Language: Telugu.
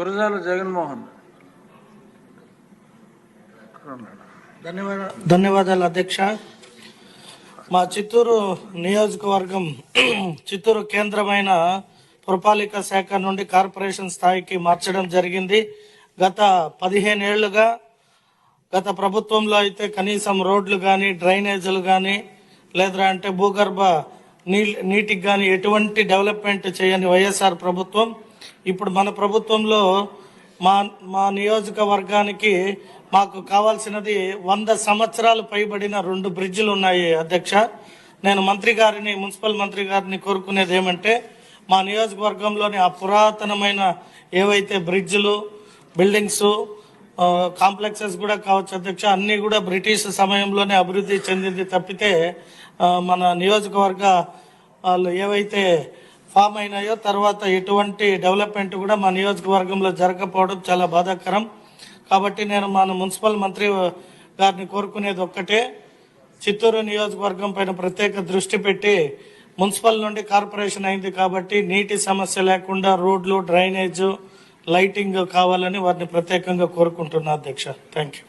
గురజాల జగన్మోహన్. ధన్యవాద ధన్యవాదాలు అధ్యక్ష. మా చిత్తూరు నియోజకవర్గం చిత్తూరు కేంద్రమైన పురపాలిక శాఖ నుండి కార్పొరేషన్ స్థాయికి మార్చడం జరిగింది. గత పదిహేను ఏళ్ళుగా గత ప్రభుత్వంలో అయితే కనీసం రోడ్లు కానీ డ్రైనేజీలు కానీ లేదా అంటే భూగర్భ నీ నీటికి కానీ ఎటువంటి డెవలప్మెంట్ చేయని వైఎస్ఆర్ ప్రభుత్వం ఇప్పుడు మన ప్రభుత్వంలో మా మా నియోజకవర్గానికి మాకు కావాల్సినది వంద సంవత్సరాలు పైబడిన రెండు బ్రిడ్జిలు ఉన్నాయి అధ్యక్ష. నేను మంత్రి గారిని మున్సిపల్ మంత్రి గారిని కోరుకునేది ఏమంటే మా నియోజకవర్గంలోని ఆ పురాతనమైన ఏవైతే బ్రిడ్జిలు బిల్డింగ్స్ కాంప్లెక్సెస్ కూడా కావచ్చు అధ్యక్ష అన్నీ కూడా బ్రిటిష్ సమయంలోనే అభివృద్ధి చెందింది తప్పితే మన నియోజకవర్గ వాళ్ళు ఏవైతే ఫామ్ అయినాయో తర్వాత ఎటువంటి డెవలప్మెంట్ కూడా మా నియోజకవర్గంలో జరగకపోవడం చాలా బాధాకరం. కాబట్టి నేను మన మున్సిపల్ మంత్రి గారిని కోరుకునేది ఒక్కటే. చిత్తూరు నియోజకవర్గం పైన ప్రత్యేక దృష్టి పెట్టి మున్సిపల్ నుండి కార్పొరేషన్ అయింది కాబట్టి నీటి సమస్య లేకుండా రోడ్లు డ్రైనేజ్ లైటింగ్ కావాలని వారిని ప్రత్యేకంగా కోరుకుంటున్నా అధ్యక్ష. Thank you